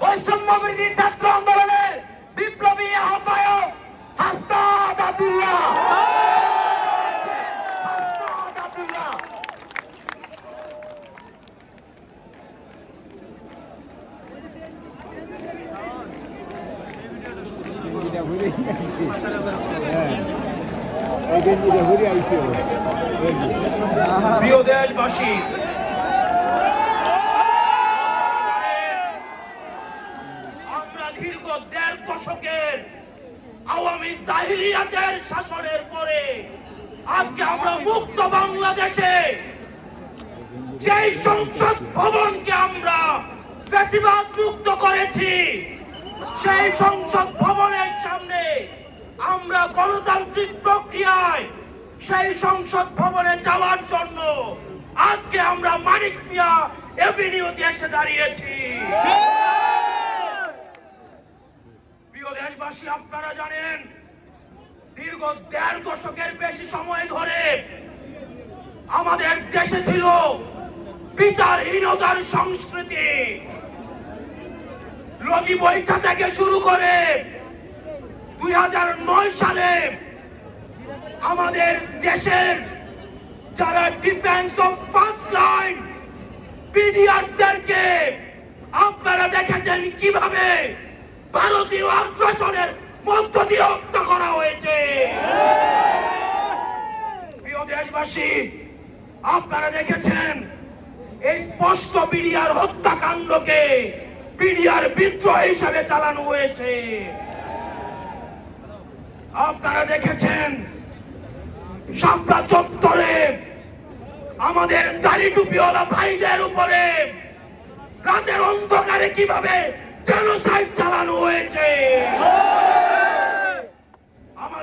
বৈষম্য বিরোধী ছাত্র আন্দোলনের বিপ্লবী আহ্বায়ক হাসনাত আব্দুল্লাহ। হাসনাত আব্দুল্লাহ গেঞ্জিটা ঘুরে আইছে হ্যাঁ এই গেঞ্জিটা ঘুরে আইছে প্রিয় দেশবাসী আমরা দীর্ঘ দেড় দশকের আওয়ামী জাহিলিয়াতের শাসনের পরে আজকে আমরা মুক্ত বাংলাদেশে যেই সংসদ ভবনকে আমরা বেশিরভাগ মুক্ত করেছি সেই সংসদ ভবনের সামনে আমরা গণতান্ত্রিক প্রক্রিয়ায় সেই সংসদ ভবনে যাওয়ার জন্য আজকে আমরা মানিক মিয়া এভিনিউতে এসে দাঁড়িয়েছি। প্রিয় দেশবাসী আপনারা জানেন দীর্ঘ দেড় দশকের বেশি সময় ধরে আমাদের দেশে ছিল বিচারহীনতার সংস্কৃতি। লগি বৈঠা থেকে শুরু করে দুই সালে আমাদের দেশের যারা ডিফেন্স অফ ফার্স্ট লাইন পিডিআরদেরকে আপনারা দেখেছেন কীভাবে ভারতীয় আগ্রাসনের মধ্য দিয়ে করা হয়েছে। প্রিয় দেশবাসী, আপনারা দেখেছেন এই স্পষ্ট বিডিআর হত্যাকাণ্ডকে বিডিআর বিদ্রোহ হিসাবে চালানো হয়েছে। আপনারা দেখেছেন সাপড়া চত্বরে আমাদের দাড়ি টুপিওয়ালা ভাইদের উপরে রাতের অন্ধকারে কীভাবে জেনোসাইড চালানো হয়েছে।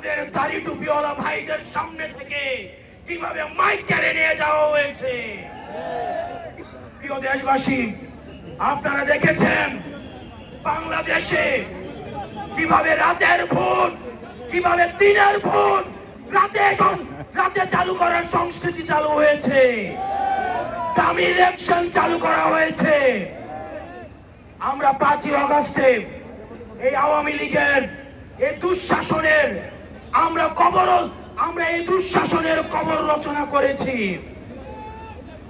আমাদের দাড়ি টুপিওয়ালা ভাইদের সামনে থেকে কীভাবে মাইক কেড়ে নিয়ে যাওয়া হয়েছে? প্রিয় দেশবাসী, আপনারা দেখেছেন বাংলাদেশে কীভাবে রাতের ভোট কীভাবে দিনের ভোট রাতে রাতে চালু করার সংস্কৃতি চালু হয়েছে। দামি ইলেকশন চালু করা হয়েছে। আমরা পাঁচই অগস্টে এই আওয়ামী লীগের এই দুঃশাসনের আমরা কবর, আমরা এই দুঃশাসনের কবর রচনা করেছি।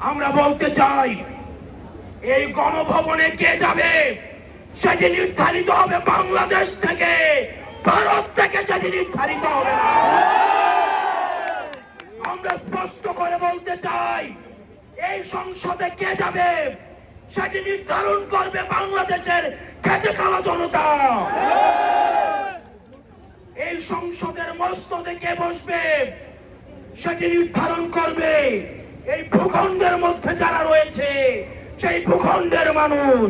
আমরা বলতে চাই, এই গণভবনে কে যাবে? সেটি নির্ধারিত হবে বাংলাদেশ থেকে, ভারত থেকে সেটি নির্ধারিত হবে আমরা স্পষ্ট করে বলতে চাই, এই সংসদে কে যাবে? সেটি নির্ধারণ করবে বাংলাদেশের খেতে খাওয়া জনতা। এই সংসদের মস্তদে কে বসবে, সেটি নির্ধারণ করবে। এই ভূখণ্ডের মধ্যে যারা রয়েছে, সেই ভূখণ্ডের মানুষ।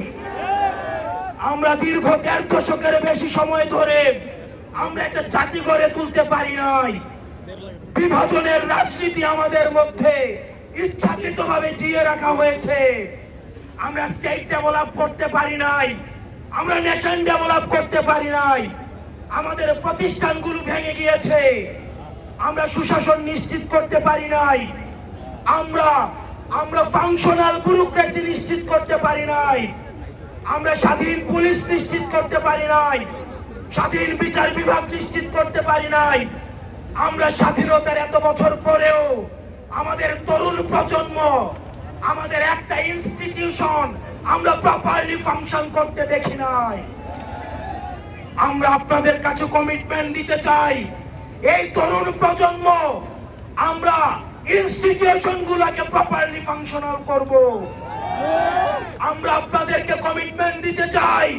আমরা দীর্ঘ দেড় দশকের বেশি সময় ধরে আমরা একটা জাতি গড়ে তুলতে পারি নাই। বিভাজনের রাজনীতি আমাদের মধ্যে ইচ্ছাকৃতভাবে জিয়ে রাখা হয়েছে। আমরা স্টেট ডেভেলপ করতে পারি নাই, আমরা নেশন ডেভেলপ করতে পারি নাই। আমাদের প্রতিষ্ঠানগুলো ভেঙে গিয়েছে। আমরা সুশাসন নিশ্চিত করতে পারি নাই। আমরা আমরা ফাংশনাল ব্যুরোক্রেসি নিশ্চিত করতে পারি নাই। আমরা স্বাধীন পুলিশ নিশ্চিত করতে পারি নাই। স্বাধীন বিচার বিভাগ নিশ্চিত করতে পারি নাই। আমরা স্বাধীনতার এত বছর পরেও আমাদের তরুণ প্রজন্ম, আমাদের একটা ইনস্টিটিউশন আমরা প্রপারলি ফাংশন করতে দেখি নাই। আমরা আপনাদের কাছে কমিটমেন্ট দিতে চাই। এই তরুণ প্রজন্ম, আমরা ইনস্টিটিউশন গুলাকে প্রপারলি ফাংশনাল করব। আমরা আপনাদেরকে কমিটমেন্ট দিতে চাই।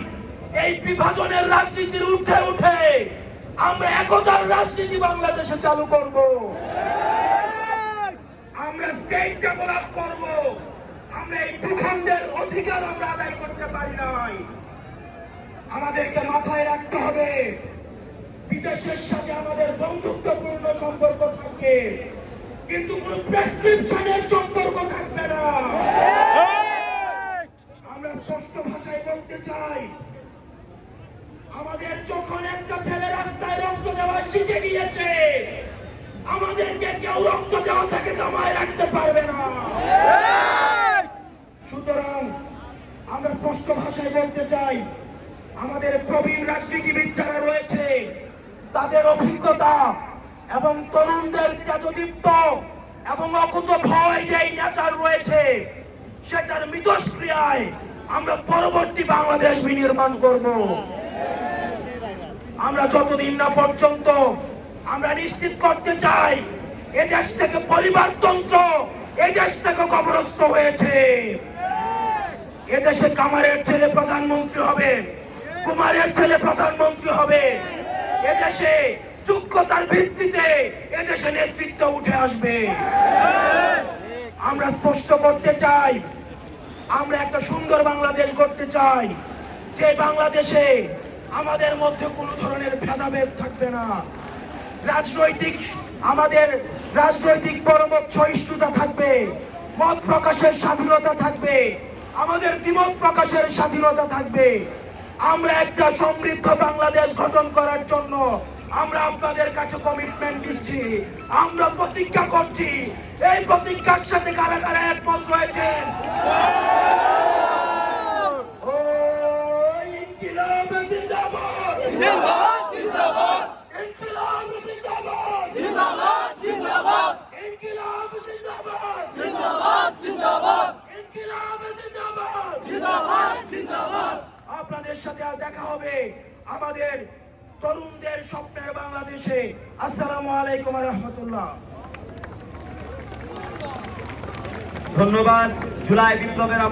এই বিভাজনের রাজনীতির উঠে উঠে আমরা একতার রাজনীতি বাংলাদেশে চালু করব। আমরা স্টেট ডেভেলপ করব। আমরা এই ভূখণ্ডের অধিকার আমরা আদায় করতে পারি নাই। আমাদেরকে মাথায় রাখতে হবে। বিদেশের সাথে আমাদের বন্ধুত্বপূর্ণ সম্পর্ক থাকবে। কিন্তু কোন প্রেসক্রিপশনের সম্পর্ক থাকবে না। আমরা স্পষ্ট ভাষায় বলতে চাই, আমাদের যখন একটা ছেলে রাস্তায় রক্ত দেওয়া শিখে গিয়েছে, আমাদেরকে কেউ রক্ত দেওয়া থেকে দমায় রাখতে পারবে না। সুতরাং আমরা স্পষ্ট ভাষায় বলতে চাই আমাদের প্রবীণ রাজনীতিবিদ যারা রয়েছে, তাদের অভিজ্ঞতা এবং তরুণদের তেজদীপ্ত এবং অকুত ভয় যে নেচার রয়েছে, সেটার মিতস্ক্রিয়ায় আমরা পরবর্তী বাংলাদেশ বিনির্মাণ করব। আমরা যতদিন না পর্যন্ত আমরা নিশ্চিত করতে চাই এ দেশ থেকে পরিবারতন্ত্র এ দেশ থেকে কবরস্থ হয়েছে। এদেশে কামারের ছেলে প্রধানমন্ত্রী হবে। কুমারের ছেলে প্রধানমন্ত্রী হবে। এদেশে যোগ্যতার ভিত্তিতে এদেশে নেতৃত্ব উঠে আসবে। আমরা স্পষ্ট করতে চাই, আমরা একটা সুন্দর বাংলাদেশ করতে চাই। যে বাংলাদেশে আমাদের মধ্যে কোনো ধরনের ভেদাভেদ থাকবে না। রাজনৈতিক, আমাদের রাজনৈতিক পরমত সহিষ্ণুতা থাকবে, মত প্রকাশের স্বাধীনতা থাকবে, আমাদের দ্বিমত প্রকাশের স্বাধীনতা থাকবে। আমরা একটা সমৃদ্ধ বাংলাদেশ গঠন করার জন্য আমরা আপনাদের কাছে কমিটমেন্ট দিচ্ছি। আমরা প্রতিজ্ঞা করছি, এই প্রতিজ্ঞার সাথে কারা কারা একমত রয়েছেন? জিন্দাবাদ ইনকিলাব জিন্দাবাদ ইনকিলাব জিন্দাবাদ আপনাদের সাথে দেখা হবে। আমাদের তরুণদের স্বপ্নের বাংলাদেশে। আসসালামু আলাইকুম রহমতুল্লাহ। ধন্যবাদ। জুলাই বিপ্লবের